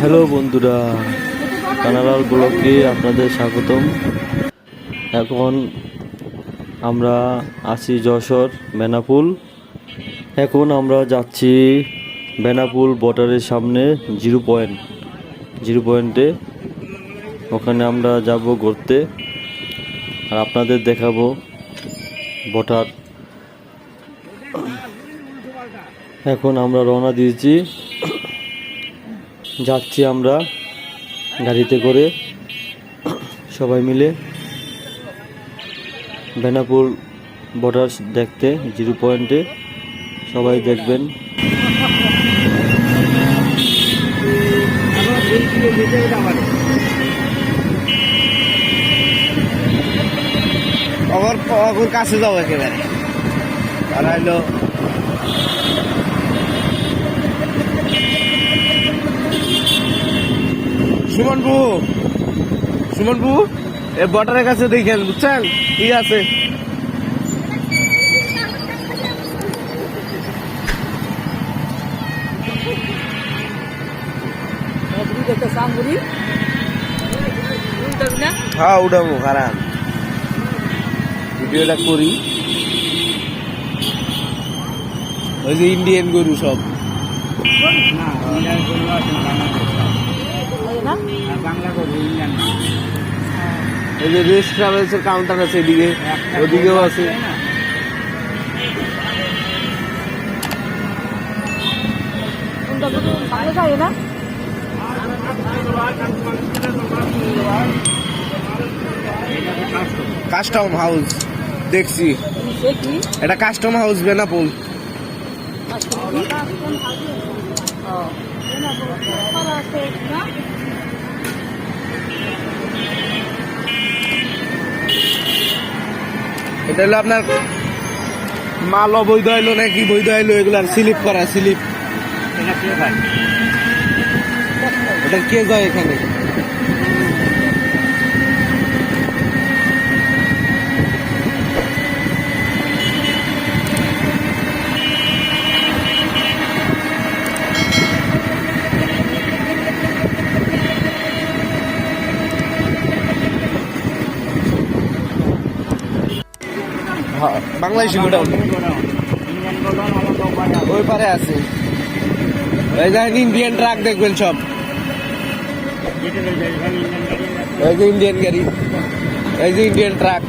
Hello বন্ধুরা কানালাল ব্লকে আপনাদের স্বাগতম। এখন আমরা আছি যশোর বেনাপুল। এখন আমরা যাচ্ছি বেনাপুল বর্ডারের সামনে জিরো পয়েন্ট, জিরো পয়েন্টে। ওখানে আমরা যাব ঘুরতে আর আপনাদের দেখাবো বর্ডার। এখন আমরা রওনা দিয়েছি যাচ্ছি আমরা গাড়িতে করে। সবাই মিলে বেনাপুর বর্ডার দেখতে, জিরো পয়েন্টে। সবাই দেখবেন। কাছে যাও একেবারে। তারা সুমন বু সুমন বু এ বর্ডারের কাছে দেখেন বুঝছেন? কি আছে? হ্যাঁ উঠাবো খারাপ ভিডিওটা করি। ওই যে ইন্ডিয়ান গরু সব। এই যে রেস্ট ট্রাভেলসের কাউন্টার আছে এদিকে ওদিকেও আছে। কাস্টম হাউস দেখছি। এটা কাস্টম হাউস বেনাপোল এটা হলো আপনার মাল অবৈধ হইল নাকি বৈধ হইল এগুলার স্লিপ করা স্লিপ। এটা কে যায় এখানে? বাংলাদেশি গোডাউন। ওই পারে আছে। এই দেখেন ইন্ডিয়ান ট্রাক দেখবেন সব। এই যে ইন্ডিয়ান গাড়ি। এই যে ইন্ডিয়ান ট্রাক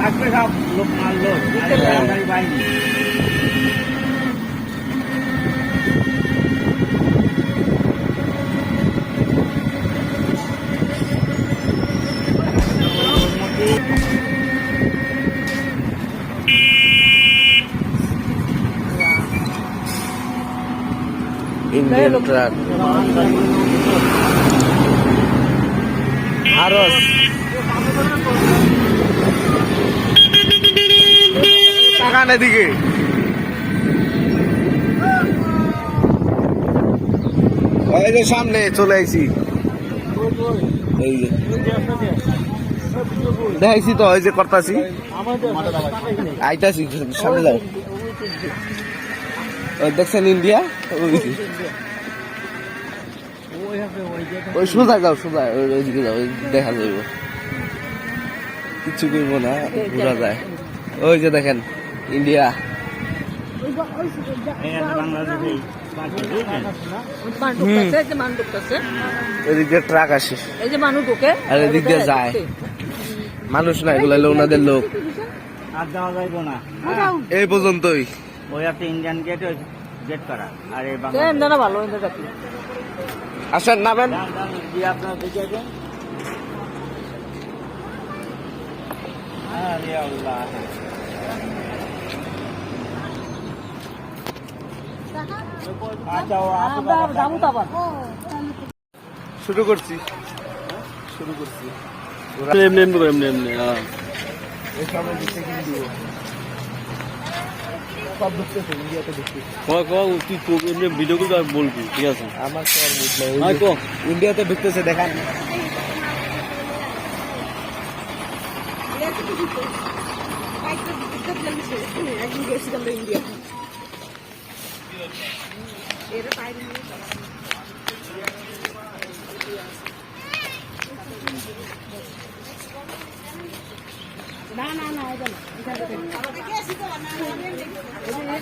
থাকবে হ্যাঁ সব লোক মাল লোক। ইন্ডিয়ান ট্রাক আরস টাকান এদিকে এই যে সামনে চলে আইছি এই যে দেখাইছি তো ওই যে করতাছি আইতাছি সামনে যাও দেখছেন ইন্ডিয়া ওই সোজা যাও সোজা। ওইদিকে যাও দেখা যাইব। কিচ্ছু করব না ঘোরা যায়। ওই যে দেখেন ইন্ডিয়া এই আছে বাংলাদেশে বাকি মানুষ ঢুকতেছে, এই যে মানুষ ঢুকতেছে। ওইদিক দিয়ে ট্রাক আসে। এই যে মানুষ ঢোকে। আর এদিক দিয়ে যায়। মানুষ না এগুলো হলো ওনাদের লোক। আর যাওয়া যাইব না। এই পর্যন্তই। ওই একটা ইন্ডিয়ান গেট গেট করা। আর এই বাংলা ভালো আসেন নামেন। আপনারা দেখে আসেন। আরে আল্লাহ। আচ্ছা শুরু করছি। শুরু করছি। এমনি এমনি করে, এমনি এমনি হ্যাঁ। এই সামনে দিকে কি দিব সব ঢুকতেছে ইন্ডিয়াতে ঢুকতেছে। ক ক তুই ভিডিও করে বলবি ঠিক আছে? আমার তো বুঝলো ইন্ডিয়াতে ঢুকতেছে দেখান। না না না এটা না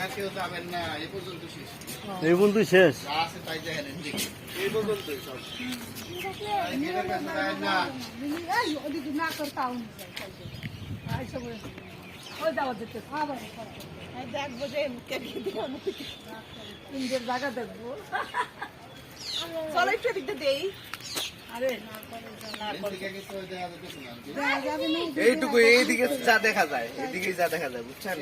এই পর্যন্ত শেষ। এই পর্যন্ত শেষ? যা আছে তাই দেখেন এদিকে। এই পর্যন্তই সব। এদের কাছে যায় না না করতা হूं ওই যাওয়া যেতে দেখব যে ইন্ডিয়ার জায়গা দেখব চলো একটু দিকটা দেই। এইটুকু এইদিকে যা দেখা যায় এইদিকে যা দেখা যায় বুঝছেন?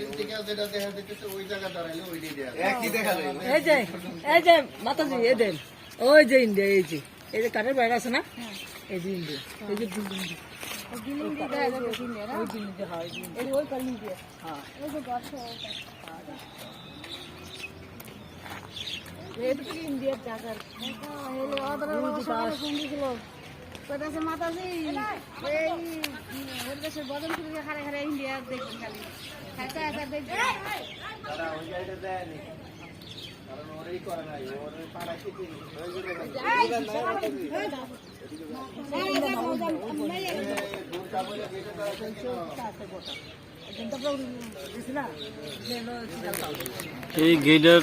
একই দেখা যায়। এই যে এই যে মাতাজি এই দেন। ওই যে ইন্ডিয়া এই যে। এই যে কাঠের বাইরে আছে না? এই যে ইন্ডিয়া এই যে হয় এই ওই কালি দিয়ে হ্যাঁ ওই যে গাছ এদিকে ইন্ডিয়ার জায়গা মাতাজি এই ওর দেশে বদন করে খারে খারে ইন্ডিয়া দেখবেন খালি খাইতে আসা দেখবেন এই গেটের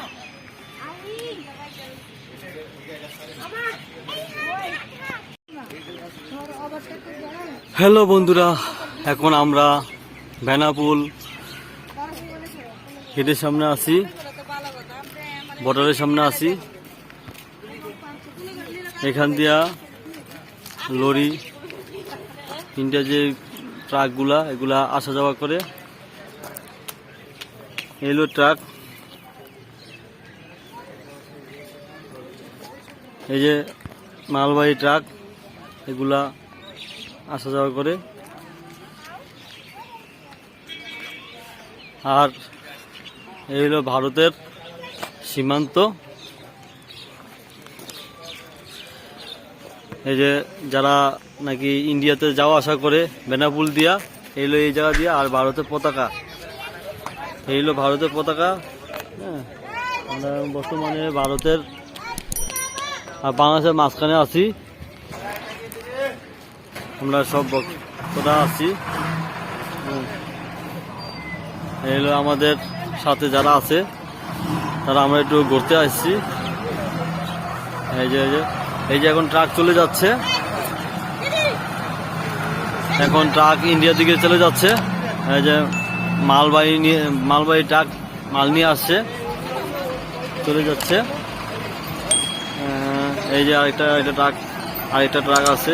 হ্যালো বন্ধুরা, এখন আমরা বেনাপুল গেটের সামনে আসি বর্ডারের সামনে আসি এখান দিয়া লরি ইন্ডিয়া যে ট্রাকগুলা, এগুলা আসা যাওয়া করে। এলো ট্রাক। এই যে মালবাহী ট্রাক, এগুলা আসা যাওয়া করে। আর এই হলো ভারতের সীমান্ত। এই যে যারা নাকি ইন্ডিয়াতে যাওয়া আসা করে, বেনাপুল দিয়া, এই হলো এই জায়গা দিয়া, আর ভারতের পতাকা। এই হলো ভারতের পতাকা। হ্যাঁ আমরা বর্তমানে ভারতের আর বাংলাদেশের মাঝখানে আছি। আমরা সব ভক্তরা আছি। হুম। আমাদের সাথে যারা আছে, তারা আমরা একটু ঘুরতে আসছি। এই যে এই যে এই যে এখন ট্রাক চলে যাচ্ছে। এখন ট্রাক ইন্ডিয়ার দিকে চলে যাচ্ছে। এই যে মালবাহী নিয়ে, মালবাহী ট্রাক মাল নিয়ে আসছে। চলে যাচ্ছে। এই যে আরেকটা একটা ট্রাক, আরেকটা ট্রাক আছে।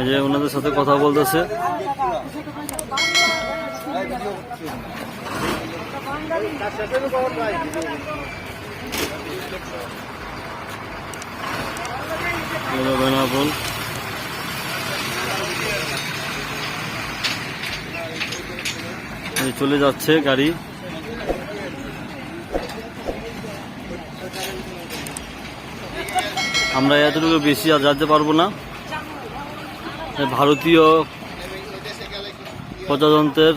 এই যে ওনাদের সাথে কথা বলতেছে। চলে যাচ্ছে গাড়ি। আমরা এতটুকু বেশি আর যেতে পারব না। ভারতীয় প্রজাতন্ত্রের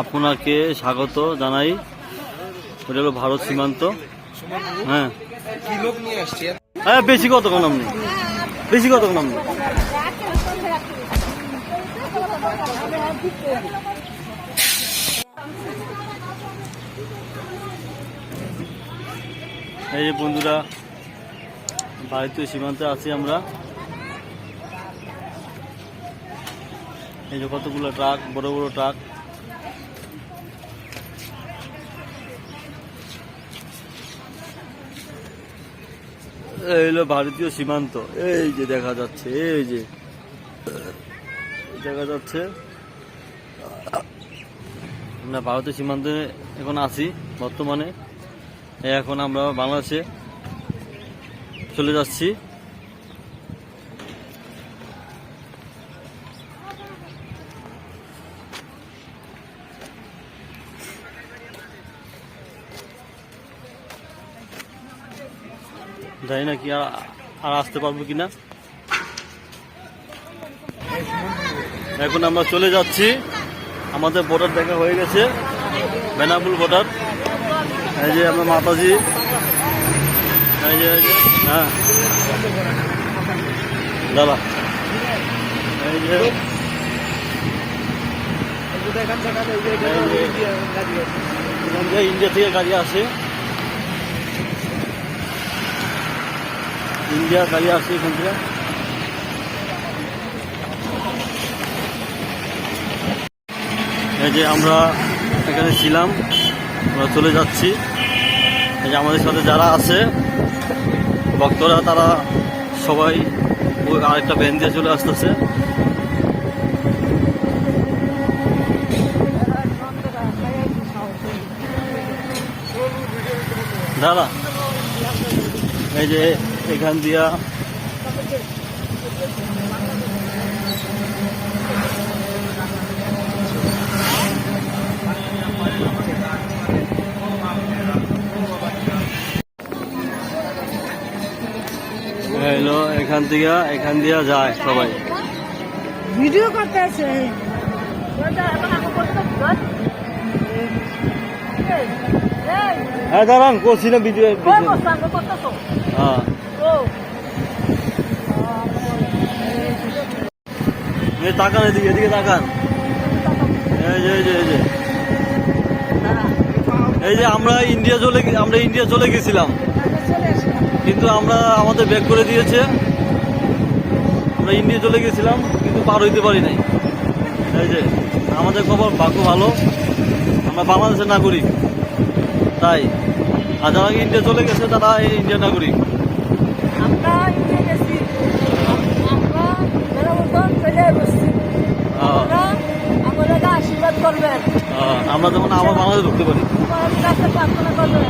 আপনাকে স্বাগত জানাই। ওটা হলো ভারত সীমান্ত। হ্যাঁ। হ্যাঁ বেশি কত কোন আপনি বেশি কত কোন আপনি এই যে বন্ধুরা, ভারতীয় সীমান্তে আছি আমরা। এই যে কতগুলো ট্রাক, বড় বড় ট্রাক। এই হলো ভারতীয় সীমান্ত। এই যে দেখা যাচ্ছে, এই যে। দেখা যাচ্ছে। আমরা ভারতীয় সীমান্তে এখন আছি, বর্তমানে। এখন আমরা বাংলাদেশে চলে যাচ্ছি। জানি না কি আর আসতে পারব কিনা এখন আমরা চলে যাচ্ছি আমাদের বর্ডার দেখা হয়ে গেছে বেনাপুল বর্ডার এই যে আমরা মাতাজি এই যে এই যে হ্যাঁ দাদা এই যে ইন্ডিয়া থেকে গাড়ি আসে ইন্ডিয়া গাড়ি আসে এখান থেকে এই যে আমরা এখানে ছিলাম, আমরা চলে যাচ্ছি। এই যে আমাদের সাথে যারা আছে, ভক্তরা, তারা সবাই আরেকটা ভ্যান দিয়ে চলে আসতেছে। দাদা, এই যে এখান দিয়া। হলো এখান থেকে এখান দিয়া যায় সবাই। ভিডিও করতে আছে। হ্যাঁ দাঁড়ান করছি না ভিডিও হ্যাঁ এই তাকান এদিকে এদিকে তাকান। এই যে এই যে এই যে। আমরা ইন্ডিয়া চলে আমরা ইন্ডিয়া চলে গেছিলাম। কিন্তু আমরা আমাদের ব্যাক করে দিয়েছে। আমরা ইন্ডিয়া চলে গেছিলাম, কিন্তু পার হইতে পারি নাই। এই যে, আমাদের খবর ভাগ্য ভালো। আমরা বাংলাদেশের নাগরিক। তাই, আর যারা ইন্ডিয়া চলে গেছে, তারা ইন্ডিয়ান নাগরিক আমরা ইন্ডিয়া গেছি আমরা যারা মতন চলে বসছি আহ, আমরা আমাদের আশীর্বাদ করবেন? আমরা যেমন আবার বাংলাদেশে ঢুকতে পারি। প্রার্থনা করবেন।